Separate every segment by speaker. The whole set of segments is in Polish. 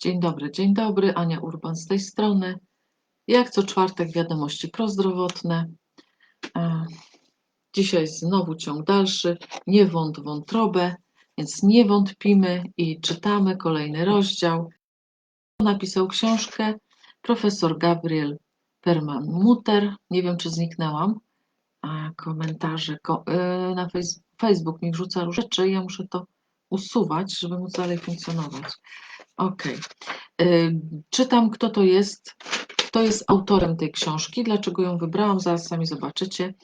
Speaker 1: Dzień dobry, dzień dobry. Ania Urban z tej strony. Jak co czwartek wiadomości prozdrowotne. E, Dzisiaj znowu ciąg dalszy. Nie wąt wątrobę, więc nie wątpimy i czytamy kolejny rozdział. Napisał książkę profesor Gabriel Perman-Mutter. Nie wiem, czy zniknęłam. A komentarze ko e, na Facebook mi wrzuca rzeczy. Ja muszę to usuwać, żeby móc dalej funkcjonować. Ok. Czytam, kto to jest, kto jest autorem tej książki, dlaczego ją wybrałam, zaraz sami zobaczycie.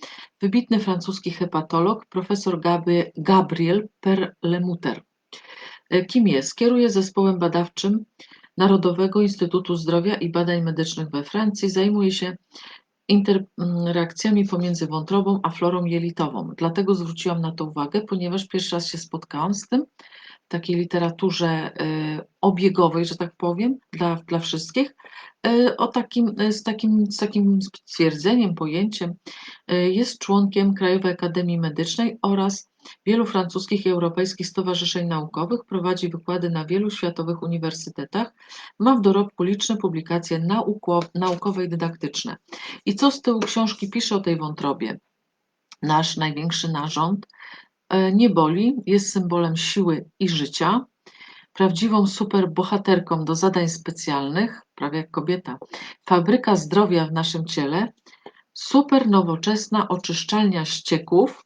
Speaker 1: Wybitny francuski hepatolog, profesor Gabriel, Gabriel Perlemuter. Y, kim jest? Kieruje zespołem badawczym Narodowego Instytutu Zdrowia i Badań Medycznych we Francji. Zajmuje się interakcjami pomiędzy wątrobą a florą jelitową. Dlatego zwróciłam na to uwagę, ponieważ pierwszy raz się spotkałam z tym takiej literaturze y, obiegowej, że tak powiem, dla, dla wszystkich, y, o takim, z, takim, z takim stwierdzeniem, pojęciem. Y, jest członkiem Krajowej Akademii Medycznej oraz wielu francuskich i europejskich stowarzyszeń naukowych, prowadzi wykłady na wielu światowych uniwersytetach, ma w dorobku liczne publikacje naukowe i dydaktyczne. I co z tyłu książki pisze o tej wątrobie? Nasz największy narząd, nie boli, jest symbolem siły i życia, prawdziwą superbohaterką do zadań specjalnych, prawie jak kobieta, fabryka zdrowia w naszym ciele, super nowoczesna oczyszczalnia ścieków,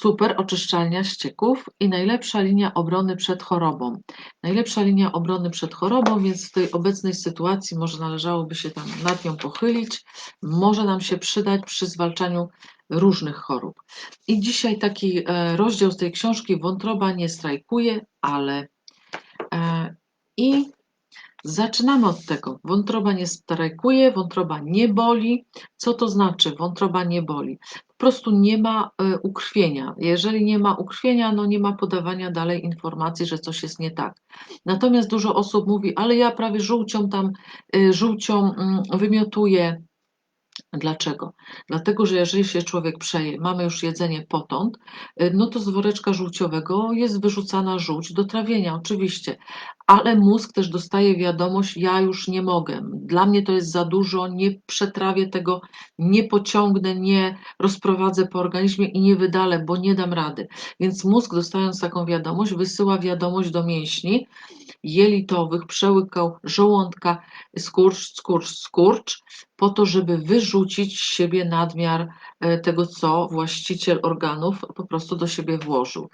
Speaker 1: super oczyszczalnia ścieków i najlepsza linia obrony przed chorobą. Najlepsza linia obrony przed chorobą, więc w tej obecnej sytuacji może należałoby się tam nad nią pochylić, może nam się przydać przy zwalczaniu różnych chorób. I dzisiaj taki e, rozdział z tej książki Wątroba nie strajkuje, ale e, i zaczynamy od tego. Wątroba nie strajkuje, wątroba nie boli. Co to znaczy wątroba nie boli? Po prostu nie ma e, ukrwienia. Jeżeli nie ma ukrwienia, no nie ma podawania dalej informacji, że coś jest nie tak. Natomiast dużo osób mówi, ale ja prawie żółcią tam, żółcią mm, wymiotuję, Dlaczego? Dlatego, że jeżeli się człowiek przeje, mamy już jedzenie potąd, y, no to z woreczka żółciowego jest wyrzucana żółć do trawienia, oczywiście, ale mózg też dostaje wiadomość, ja już nie mogę, dla mnie to jest za dużo, nie przetrawię tego, nie pociągnę, nie rozprowadzę po organizmie i nie wydalę, bo nie dam rady. Więc mózg dostając taką wiadomość, wysyła wiadomość do mięśni jelitowych, przełykał żołądka, skurcz, skurcz, skurcz, po to, żeby wyrzucić z siebie nadmiar e, tego, co właściciel organów po prostu do siebie włożył.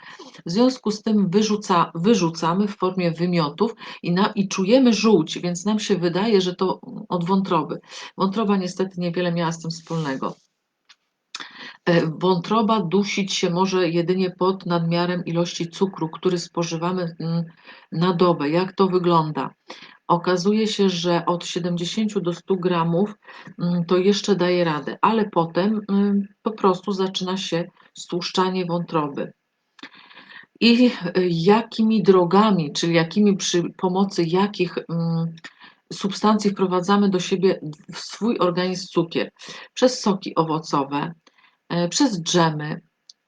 Speaker 1: W związku z tym wyrzuca, wyrzucamy w formie wymiotów i, na, i czujemy żółć, więc nam się wydaje, że to od wątroby. Wątroba niestety niewiele miała z tym wspólnego. E, wątroba dusić się może jedynie pod nadmiarem ilości cukru, który spożywamy mm, na dobę. Jak to wygląda? Okazuje się, że od 70 do 100 gramów mm, to jeszcze daje radę, ale potem mm, po prostu zaczyna się stłuszczanie wątroby. I e, jakimi drogami, czyli jakimi przy pomocy jakich substancji wprowadzamy do siebie w swój organizm cukier? Przez soki owocowe, przez dżemy,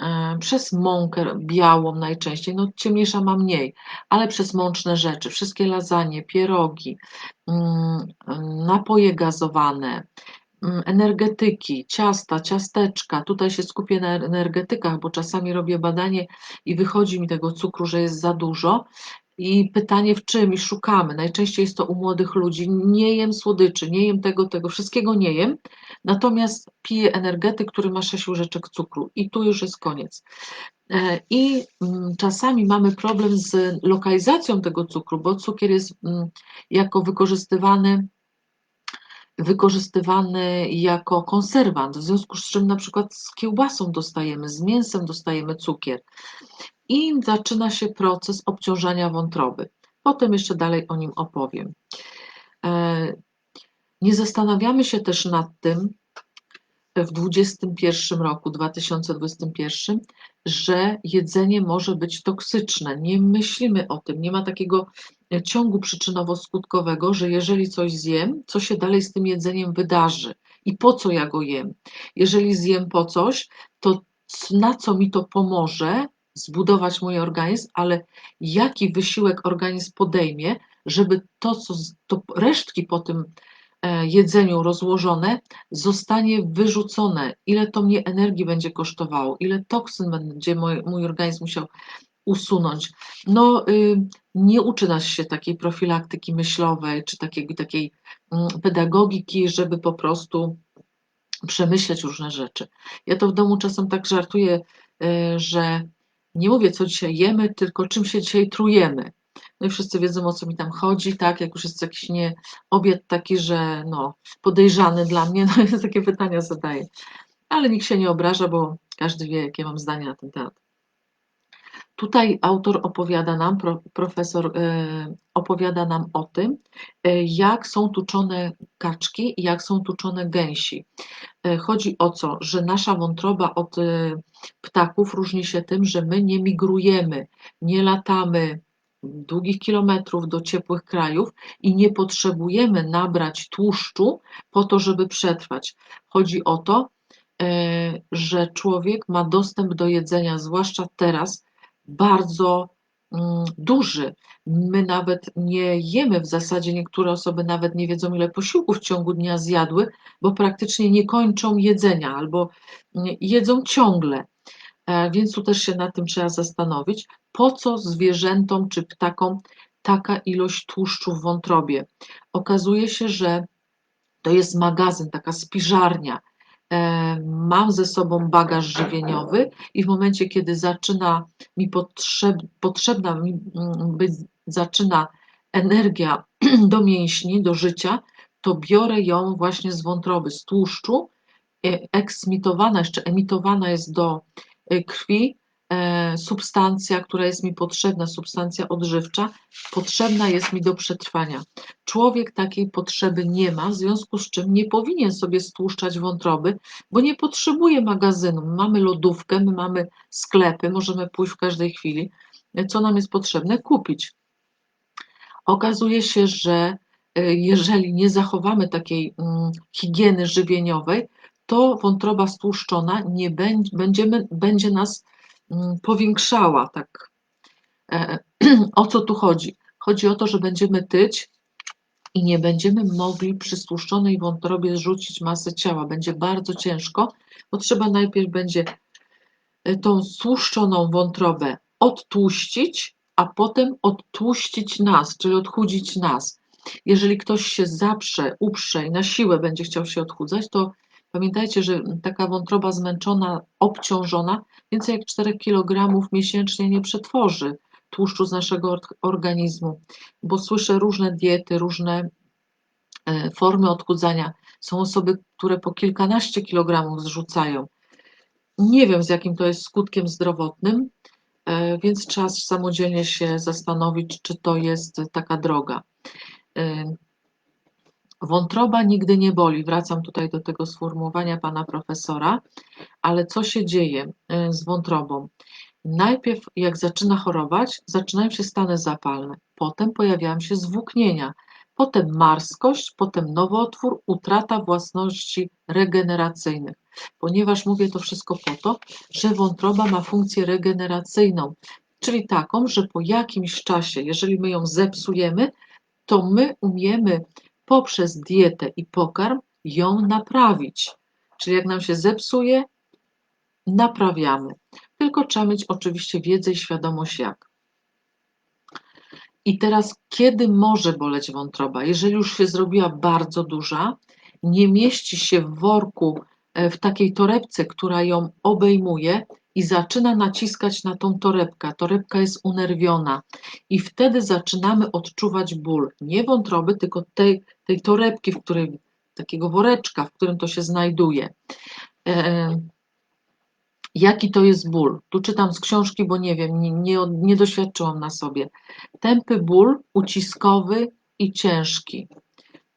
Speaker 1: e, przez mąkę białą najczęściej, no ciemniejsza ma mniej, ale przez mączne rzeczy, wszystkie lasagne, pierogi, mm, napoje gazowane, mm, energetyki, ciasta, ciasteczka. Tutaj się skupię na energetykach, bo czasami robię badanie i wychodzi mi tego cukru, że jest za dużo i pytanie w czym i szukamy. Najczęściej jest to u młodych ludzi. Nie jem słodyczy, nie jem tego, tego, wszystkiego nie jem, natomiast piję energetyk, który ma 6 łyżeczek cukru i tu już jest koniec. E, I mm, czasami mamy problem z lokalizacją tego cukru, bo cukier jest mm, jako wykorzystywany wykorzystywany jako konserwant, w związku z czym na przykład z kiełbasą dostajemy, z mięsem dostajemy cukier i zaczyna się proces obciążania wątroby. Potem jeszcze dalej o nim opowiem. E, nie zastanawiamy się też nad tym w 2021 roku, 2021, że jedzenie może być toksyczne. Nie myślimy o tym, nie ma takiego ciągu przyczynowo-skutkowego, że jeżeli coś zjem, co się dalej z tym jedzeniem wydarzy i po co ja go jem. Jeżeli zjem po coś, to na co mi to pomoże, zbudować mój organizm, ale jaki wysiłek organizm podejmie, żeby to, co to resztki po tym e, jedzeniu rozłożone zostanie wyrzucone, ile to mnie energii będzie kosztowało, ile toksyn będzie mój, mój organizm musiał usunąć. No, y, nie uczy nas się takiej profilaktyki myślowej, czy takiej, takiej mm, pedagogiki, żeby po prostu przemyśleć różne rzeczy. Ja to w domu czasem tak żartuję, y, że nie mówię, co dzisiaj jemy, tylko czym się dzisiaj trujemy. No i wszyscy wiedzą, o co mi tam chodzi, tak? Jak już jest jakiś nie, obiad taki, że no, podejrzany dla mnie, no jest takie pytania zadaję. Ale nikt się nie obraża, bo każdy wie, jakie mam zdanie na ten temat. Tutaj autor opowiada nam, profesor e, opowiada nam o tym, e, jak są tuczone kaczki i jak są tuczone gęsi. E, chodzi o co, że nasza wątroba od ptaków różni się tym, że my nie migrujemy, nie latamy długich kilometrów do ciepłych krajów i nie potrzebujemy nabrać tłuszczu po to, żeby przetrwać. Chodzi o to, że człowiek ma dostęp do jedzenia, zwłaszcza teraz, bardzo mm, duży. My nawet nie jemy w zasadzie, niektóre osoby nawet nie wiedzą, ile posiłków w ciągu dnia zjadły, bo praktycznie nie kończą jedzenia albo mm, jedzą ciągle. E, więc tu też się nad tym trzeba zastanowić, po co zwierzętom czy ptakom taka ilość tłuszczu w wątrobie. Okazuje się, że to jest magazyn, taka spiżarnia, E, mam ze sobą bagaż żywieniowy i w momencie, kiedy zaczyna mi potrzeb, potrzebna mi mm, być, zaczyna energia do mięśni, do życia, to biorę ją właśnie z wątroby, z tłuszczu, e, eksmitowana, jeszcze emitowana jest do krwi E, substancja, która jest mi potrzebna, substancja odżywcza, potrzebna jest mi do przetrwania. Człowiek takiej potrzeby nie ma, w związku z czym nie powinien sobie stłuszczać wątroby, bo nie potrzebuje magazynu. My mamy lodówkę, my mamy sklepy, możemy pójść w każdej chwili. Co nam jest potrzebne? Kupić. Okazuje się, że e, jeżeli nie zachowamy takiej mm, higieny żywieniowej, to wątroba stłuszczona nie będzie, będziemy, będzie nas Mm, powiększała tak. E, o co tu chodzi? Chodzi o to, że będziemy tyć i nie będziemy mogli przy stłuszczonej wątrobie zrzucić masy ciała. Będzie bardzo ciężko, bo trzeba najpierw będzie e, tą stłuszczoną wątrobę odtłuścić, a potem odtłuścić nas, czyli odchudzić nas. Jeżeli ktoś się zaprze, uprze i na siłę będzie chciał się odchudzać, to Pamiętajcie, że taka wątroba zmęczona, obciążona, więcej jak 4 kg miesięcznie nie przetworzy tłuszczu z naszego organizmu, bo słyszę różne diety, różne e, formy odchudzania. Są osoby, które po kilkanaście kilogramów zrzucają. Nie wiem, z jakim to jest skutkiem zdrowotnym, e, więc trzeba samodzielnie się zastanowić, czy to jest taka droga. E, Wątroba nigdy nie boli. Wracam tutaj do tego sformułowania pana profesora, ale co się dzieje y, z wątrobą? Najpierw, jak zaczyna chorować, zaczynają się stany zapalne, potem pojawiają się zwłóknienia, potem marskość, potem nowotwór, utrata własności regeneracyjnych. Ponieważ mówię to wszystko po to, że wątroba ma funkcję regeneracyjną, czyli taką, że po jakimś czasie, jeżeli my ją zepsujemy, to my umiemy poprzez dietę i pokarm ją naprawić. Czyli jak nam się zepsuje, naprawiamy. Tylko trzeba mieć oczywiście wiedzę i świadomość jak. I teraz, kiedy może boleć wątroba? Jeżeli już się zrobiła bardzo duża, nie mieści się w worku, e, w takiej torebce, która ją obejmuje i zaczyna naciskać na tą torebkę. Torebka jest unerwiona i wtedy zaczynamy odczuwać ból. Nie wątroby, tylko tej, tej torebki, w której, takiego woreczka, w którym to się znajduje. E, jaki to jest ból? Tu czytam z książki, bo nie wiem, nie, nie, nie doświadczyłam na sobie. Tępy ból, uciskowy i ciężki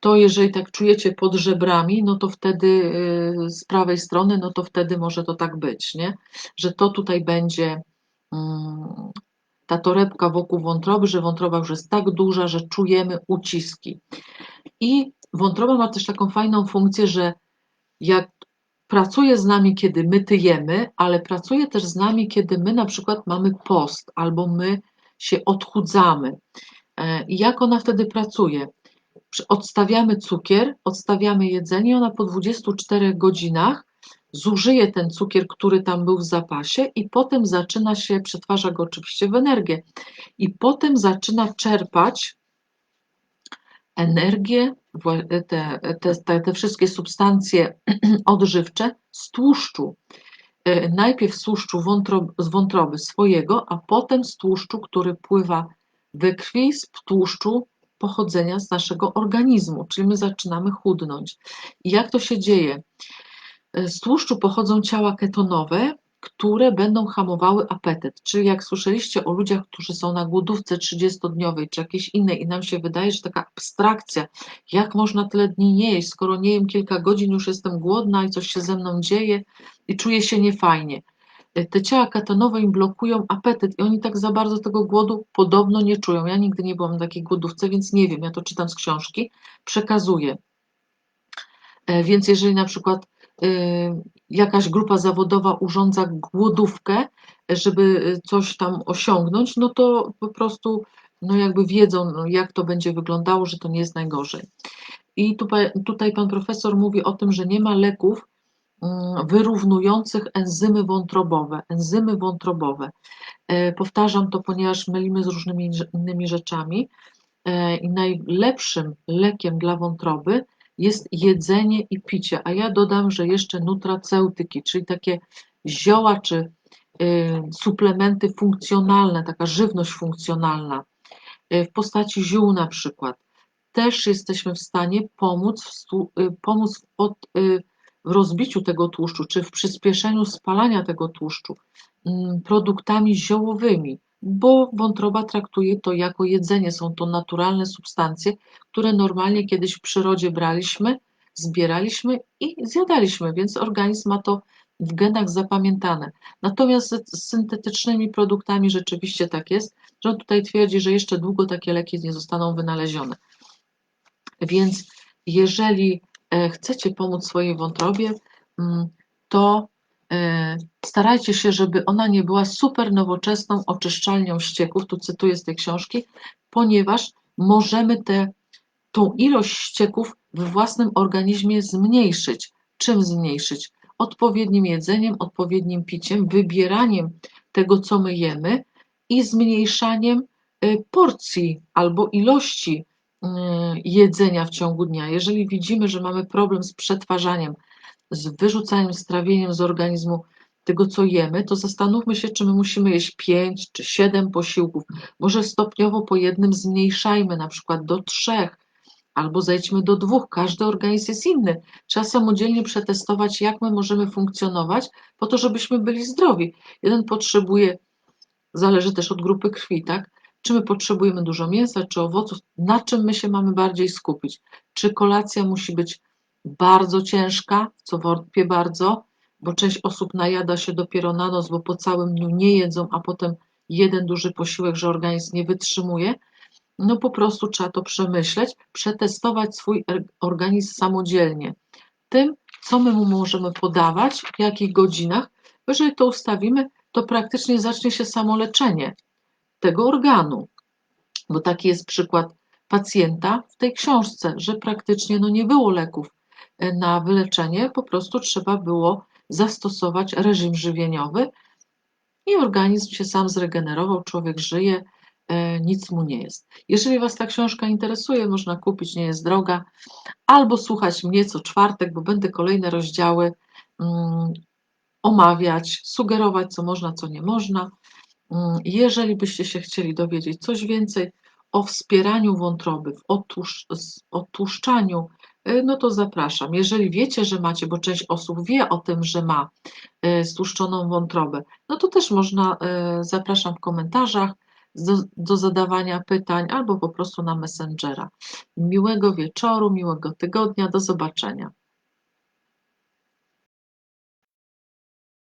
Speaker 1: to jeżeli tak czujecie pod żebrami, no to wtedy y, z prawej strony, no to wtedy może to tak być, nie? Że to tutaj będzie mm, ta torebka wokół wątroby, że wątroba już jest tak duża, że czujemy uciski. I wątroba ma też taką fajną funkcję, że jak pracuje z nami, kiedy my tyjemy, ale pracuje też z nami, kiedy my na przykład mamy post albo my się odchudzamy. E, I jak ona wtedy pracuje? Odstawiamy cukier, odstawiamy jedzenie, ona po 24 godzinach zużyje ten cukier, który tam był w zapasie i potem zaczyna się, przetwarza go oczywiście w energię i potem zaczyna czerpać energię, te, te, te wszystkie substancje odżywcze z tłuszczu. E, najpierw z tłuszczu wątrob, z wątroby swojego, a potem z tłuszczu, który pływa we krwi, z tłuszczu pochodzenia z naszego organizmu, czyli my zaczynamy chudnąć. I jak to się dzieje? E, z tłuszczu pochodzą ciała ketonowe, które będą hamowały apetyt. Czyli jak słyszeliście o ludziach, którzy są na głodówce 30-dniowej czy jakiejś innej i nam się wydaje, że taka abstrakcja, jak można tyle dni nie jeść, skoro nie jem kilka godzin, już jestem głodna i coś się ze mną dzieje i czuję się niefajnie. E, te ciała ketonowe im blokują apetyt i oni tak za bardzo tego głodu podobno nie czują. Ja nigdy nie byłam na takiej głodówce, więc nie wiem, ja to czytam z książki, przekazuję. E, więc jeżeli na przykład Y, jakaś grupa zawodowa urządza głodówkę, żeby coś tam osiągnąć, no to po prostu no jakby wiedzą, no jak to będzie wyglądało, że to nie jest najgorzej. I tutaj, pan profesor mówi o tym, że nie ma leków wyrównujących enzymy wątrobowe. Enzymy wątrobowe. E, powtarzam to, ponieważ mylimy z różnymi innymi rzeczami. E, I najlepszym lekiem dla wątroby jest jedzenie i picie, a ja dodam, że jeszcze nutraceutyki, czyli takie zioła czy y, suplementy funkcjonalne, taka żywność funkcjonalna y, w postaci ziół na przykład. Też jesteśmy w stanie pomóc w, y, pomóc w, w rozbiciu tego tłuszczu, czy w przyspieszeniu spalania tego tłuszczu mm, produktami ziołowymi bo wątroba traktuje to jako jedzenie. Są to naturalne substancje, które normalnie kiedyś w przyrodzie braliśmy, zbieraliśmy i zjadaliśmy, więc organizm ma to w genach zapamiętane. Natomiast z syntetycznymi produktami rzeczywiście tak jest, że on tutaj twierdzi, że jeszcze długo takie leki nie zostaną wynalezione. Więc jeżeli chcecie pomóc swojej wątrobie, mm, to E, starajcie się, żeby ona nie była super nowoczesną oczyszczalnią ścieków, tu cytuję z tej książki, ponieważ możemy tę tą ilość ścieków w własnym organizmie zmniejszyć. Czym zmniejszyć? Odpowiednim jedzeniem, odpowiednim piciem, wybieraniem tego, co my jemy i zmniejszaniem e, porcji albo ilości e, jedzenia w ciągu dnia. Jeżeli widzimy, że mamy problem z przetwarzaniem, z wyrzucaniem, z trawieniem z organizmu tego, co jemy, to zastanówmy się, czy my musimy jeść pięć czy siedem posiłków. Może stopniowo po jednym zmniejszajmy, na przykład do trzech, albo zejdźmy do dwóch. Każdy organizm jest inny. Trzeba samodzielnie przetestować, jak my możemy funkcjonować, po to, żebyśmy byli zdrowi. Jeden potrzebuje, zależy też od grupy krwi, tak? Czy my potrzebujemy dużo mięsa, czy owoców, na czym my się mamy bardziej skupić? Czy kolacja musi być bardzo ciężka, co wątpię bardzo, bo część osób najada się dopiero na noc, bo po całym dniu nie jedzą, a potem jeden duży posiłek, że organizm nie wytrzymuje. No po prostu trzeba to przemyśleć, przetestować swój er, organizm samodzielnie. Tym, co my mu możemy podawać, w jakich godzinach, jeżeli to ustawimy, to praktycznie zacznie się samoleczenie tego organu. Bo taki jest przykład pacjenta w tej książce, że praktycznie no nie było leków na wyleczenie, po prostu trzeba było zastosować reżim żywieniowy i organizm się sam zregenerował, człowiek żyje, e, nic mu nie jest. Jeżeli Was ta książka interesuje, można kupić, nie jest droga, albo słuchać mnie co czwartek, bo będę kolejne rozdziały um, omawiać, sugerować, co można, co nie można. Um, jeżeli byście się chcieli dowiedzieć coś więcej o wspieraniu wątroby, w otłusz, E, no to zapraszam. Jeżeli wiecie, że macie, bo część osób wie o tym, że ma e, stłuszczoną wątrobę, no to też można, e, zapraszam w komentarzach do, do zadawania pytań albo po prostu na Messengera. Miłego wieczoru, miłego tygodnia, do zobaczenia.